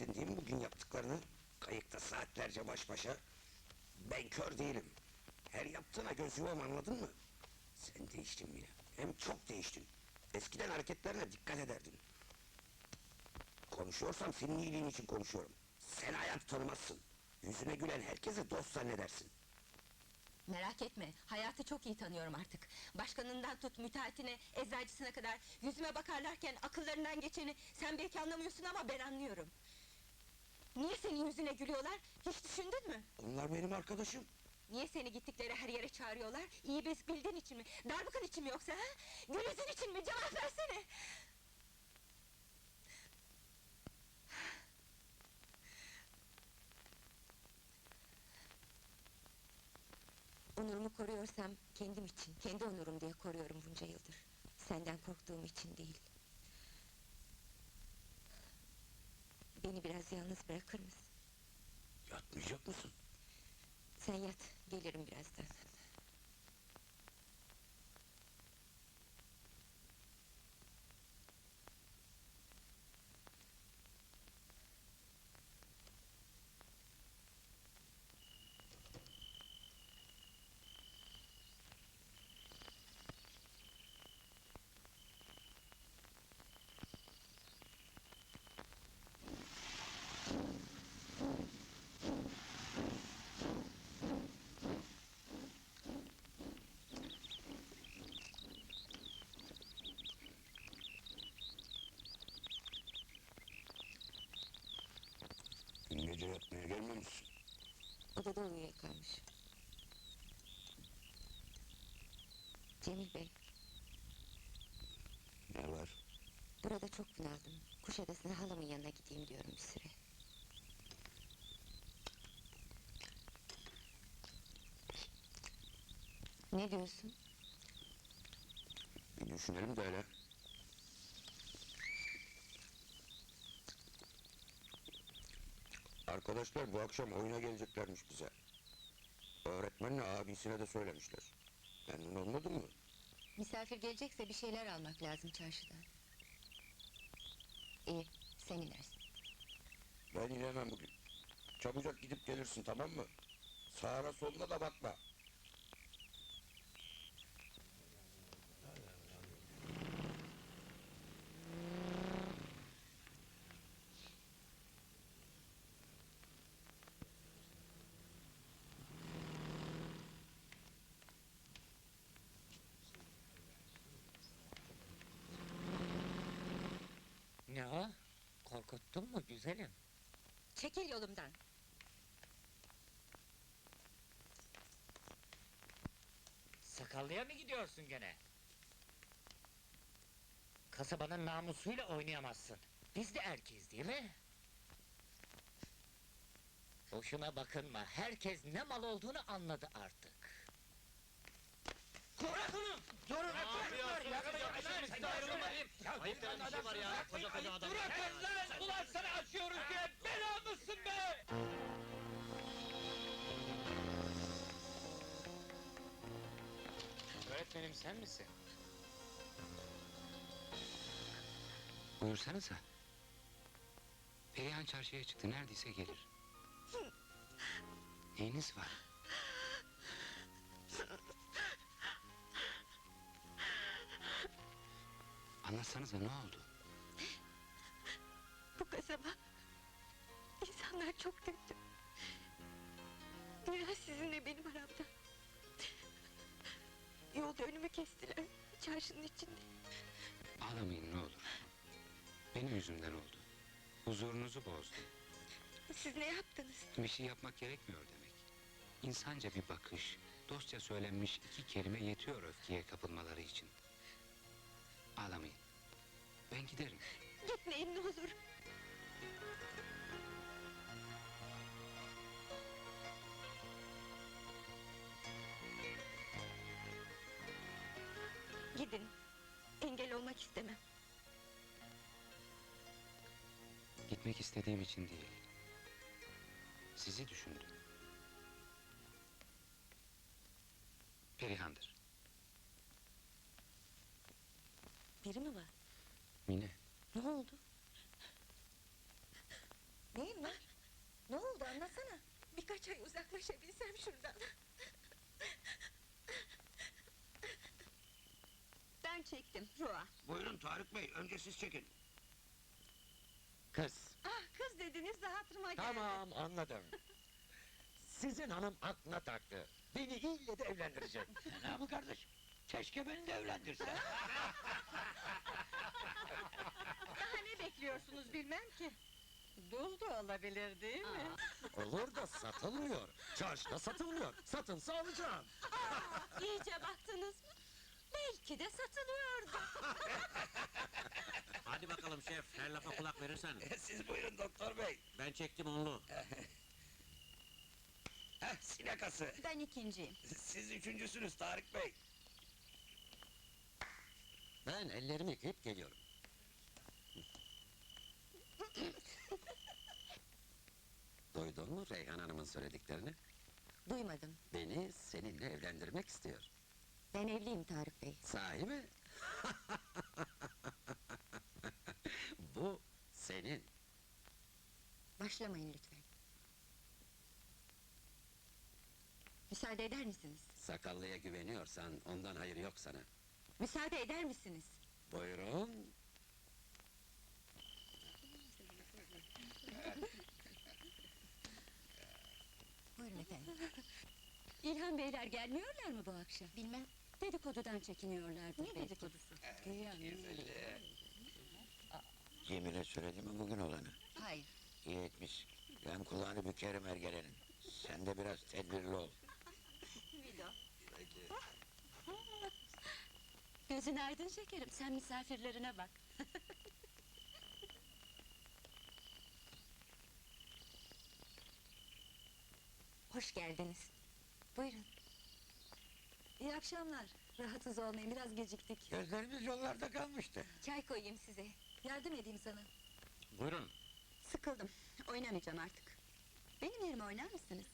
Değil mi bugün yaptıklarını? Kayıkta saatlerce baş başa. Ben kör değilim. Her yaptığına göz yumam anladın mı? Sen değiştin Mine. Hem çok değiştin. Eskiden hareketlerine dikkat ederdin. Konuşuyorsam senin iyiliğin için konuşuyorum. Sen hayat tanımazsın. Yüzüne gülen herkese dost zannedersin. Merak etme, hayatı çok iyi tanıyorum artık. Başkanından tut, müteahhitine, eczacısına kadar yüzüme bakarlarken akıllarından geçeni sen belki anlamıyorsun ama ben anlıyorum. Niye senin yüzüne gülüyorlar? Hiç düşündün mü? Onlar benim arkadaşım. Niye seni gittikleri her yere çağırıyorlar? İyi biz bildiğin için mi? Darbukan için mi yoksa ha? Gülüzün için mi? Cevap versene! Onurumu koruyorsam kendim için, kendi onurum diye koruyorum bunca yıldır. Senden korktuğum için değil. Beni biraz yalnız bırakır mısın? Yatmayacak mısın? Sen yat, gelirim birazdan. Gece yatmaya gelmemişsin. Odada uyuyakalmış. Cemil Bey, Ne var? burada çok bunaldım. Kuşadası'na halamın yanına gideyim diyorum bir süre. Ne diyorsun? Bir düşünelim de hele. Arkadaşlar bu akşam oyuna geleceklermiş bize. Öğretmenle abisine de söylemişler. Memnun olmadın mı? Misafir gelecekse bir şeyler almak lazım çarşıdan. İyi, sen inersin. Ben inemem bugün. Çabucak gidip gelirsin tamam mı? Sağına soluna da bakma. Ne o? Korkuttun mu güzelim? Çekil yolumdan. Sakallıya mı gidiyorsun gene? Kasabanın namusuyla oynayamazsın. Biz de erkeğiz değil mi? Boşuna bakınma, herkes ne mal olduğunu anladı artık. Durun! Durun! Ayıp denen bir şey var ya, koca koca adam. Bırakın lan! Ulan sana açıyoruz diye bela mısın be? Öğretmenim sen misin? Buyursanıza. Perihan çarşıya çıktı. Neredeyse gelir. Neyiniz var? Anlatsanıza ne oldu? Bu kasaba... insanlar çok kötü. Biraz sizinle benim aramda. Yolda önümü kestiler. Çarşının içinde. Ağlamayın ne olur. Benim yüzümden oldu. Huzurunuzu bozdum. Siz ne yaptınız? Bir şey yapmak gerekmiyor demek. İnsanca bir bakış, dostça söylenmiş iki kelime yetiyor öfkeye kapılmaları için. Ağlamayın. Ben giderim. Gitmeyin ne olur. Gidin. Engel olmak istemem. Gitmek istediğim için değil. Sizi düşündüm. Perihan'dır. Biri mi var? Mine. Ne oldu? Anlasana. Birkaç ay uzaklaşabilsem şuradan. ben çektim Rua. Buyurun Tarık Bey, önce siz çekin. Kız. Ah kız dediniz de hatırıma geldi. Tamam anladım. Sizin hanım aklına taktı. Beni ille de evlendirecek. Ne bu kardeş? Keşke beni de evlendirse. Daha ne bekliyorsunuz bilmem ki. Dul da olabilir değil mi? Olur da satılmıyor. Çarşıda satılmıyor. Satılsa alacağım. Aa, iyice baktınız mı? Belki de satılıyordu. Hadi bakalım şef, her lafa kulak verirsen. siz buyurun doktor bey. Ben çektim onlu. Heh, sinekası. Ben ikinciyim. Siz üçüncüsünüz Tarık Bey. Ben ellerimi yıkayıp geliyorum. Duydun mu Reyhan Hanım'ın söylediklerini? Duymadım. Beni seninle evlendirmek istiyor. Ben evliyim Tarık Bey. Sahi mi? Bu senin. Başlamayın lütfen. Müsaade eder misiniz? Sakallıya güveniyorsan ondan hayır yok sana. Müsaade eder misiniz? Buyurun. Buyurun efendim. İlhan Beyler gelmiyorlar mı bu akşam? Bilmem. Dedikodudan çekiniyorlardır Ne dedikodusu? Güya Cemile söyledi mi bugün olanı? Hayır. İyi etmiş. Ben kulağını bükerim ergelenin. Sen de biraz tedbirli ol. Gözün aydın şekerim, sen misafirlerine bak. Hoş geldiniz. Buyurun. İyi akşamlar. Rahatsız olmayın, biraz geciktik. Gözlerimiz yollarda kalmıştı. Çay koyayım size. Yardım edeyim sana. Buyurun. Sıkıldım. Oynamayacağım artık. Benim yerime oynar mısınız?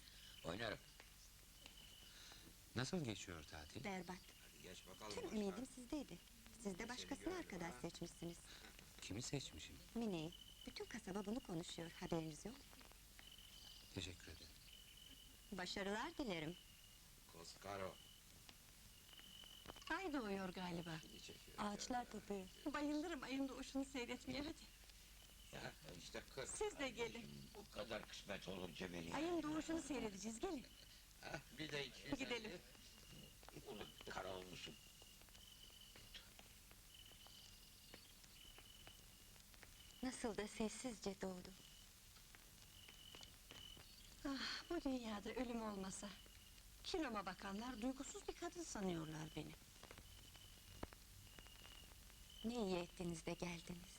Oynarım. Nasıl geçiyor tatil? Berbat. Geç bakalım Tüm ümidim sizdeydi. Siz de başkasını arkadaş seçmişsiniz. Kimi seçmişim? Mine'yi. Bütün kasaba bunu konuşuyor. Haberiniz yok. Teşekkür ederim. Başarılar dilerim. Koskaro. Ay doğuyor galiba. Ağaçlar kopuyor. Bayılırım ayın doğuşunu seyretmeye hadi. Ya işte kız. Siz de gelin. Bu kadar kısmet olur Cemile. Ayın doğuşunu seyredeceğiz gelin. bir de iki. Gidelim. Ulan kara olmuşsun. Nasıl da sessizce doğdu. Ah, bu dünyada ölüm olmasa. Kiloma bakanlar duygusuz bir kadın sanıyorlar beni. Ne iyi ettiniz de geldiniz.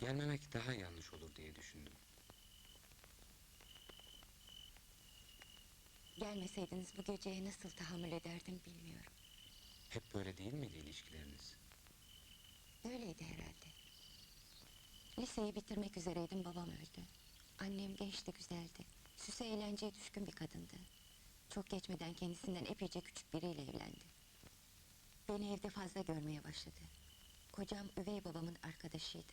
Gelmemek daha yanlış olur diye düşündüm. Gelmeseydiniz bu geceye nasıl tahammül ederdim bilmiyorum. Hep böyle değil miydi ilişkileriniz? Öyleydi herhalde. Liseyi bitirmek üzereydim babam öldü. Annem gençti güzeldi. Süse eğlenceye düşkün bir kadındı. Çok geçmeden kendisinden epeyce küçük biriyle evlendi. Beni evde fazla görmeye başladı. Kocam üvey babamın arkadaşıydı.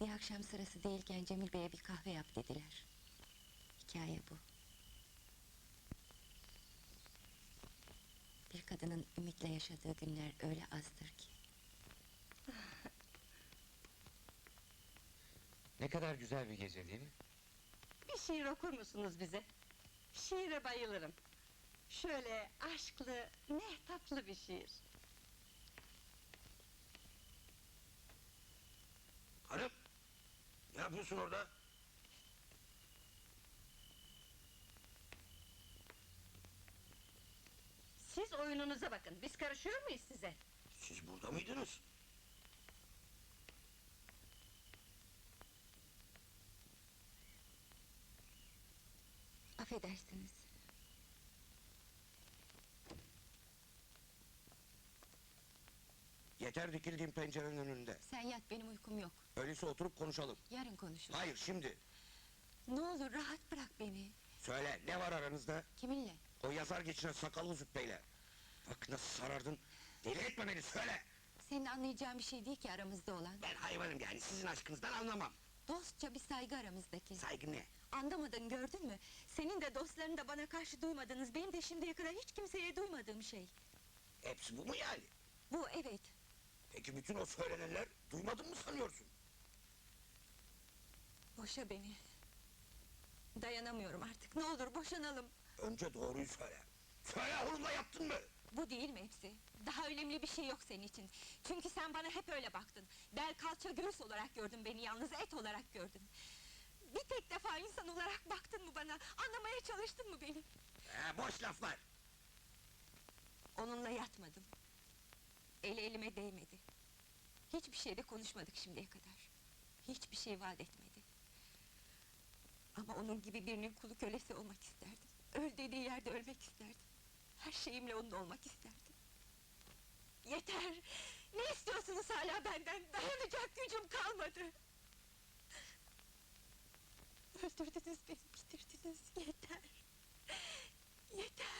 Bir akşam sırası değilken Cemil Bey'e bir kahve yap dediler. Hikaye bu. Bir kadının ümitle yaşadığı günler öyle azdır ki. Ne kadar güzel bir gece değil mi? Bir şiir okur musunuz bize? Şiire bayılırım. Şöyle aşklı, mehtaplı bir şiir. Hanım. Ne yapıyorsun orada? Siz oyununuza bakın, biz karışıyor muyuz size? Siz burada mıydınız? Affedersiniz. Yeter dikildiğim pencerenin önünde. Sen yat benim uykum yok. Öyleyse oturup konuşalım. Yarın konuşuruz. Hayır şimdi. Ne olur rahat bırak beni. Söyle ne var aranızda? Kiminle? O yazar geçinen sakallı züppeyle. Bak nasıl sarardın. Deli etme beni söyle. Senin anlayacağın bir şey değil ki aramızda olan. Ben hayvanım yani sizin aşkınızdan anlamam. Dostça bir saygı aramızdaki. Saygı ne? Anlamadın gördün mü? Senin de dostların da bana karşı duymadınız. Benim de şimdiye kadar hiç kimseye duymadığım şey. Hepsi bu mu yani? Bu evet. Peki bütün o söylenenler duymadın mı sanıyorsun? Boşa beni. Dayanamıyorum artık. Ne olur boşanalım. Önce doğruyu söyle. Söyle onunla yattın mı? Bu değil mi hepsi? Daha önemli bir şey yok senin için. Çünkü sen bana hep öyle baktın. Bel kalça göğüs olarak gördün beni yalnız et olarak gördün. Bir tek defa insan olarak baktın mı bana? Anlamaya çalıştın mı beni? Ee, boş laflar. Onunla yatmadım. Eli elime değmedi. Hiçbir şeyde konuşmadık şimdiye kadar. Hiçbir şey vaat etmedi. Ama onun gibi birinin kulu kölesi olmak isterdim. Öl dediği yerde ölmek isterdim. Her şeyimle onunla olmak isterdim. Yeter! Ne istiyorsunuz hala benden? Dayanacak gücüm kalmadı! Öldürdünüz beni, bitirdiniz, yeter! Yeter!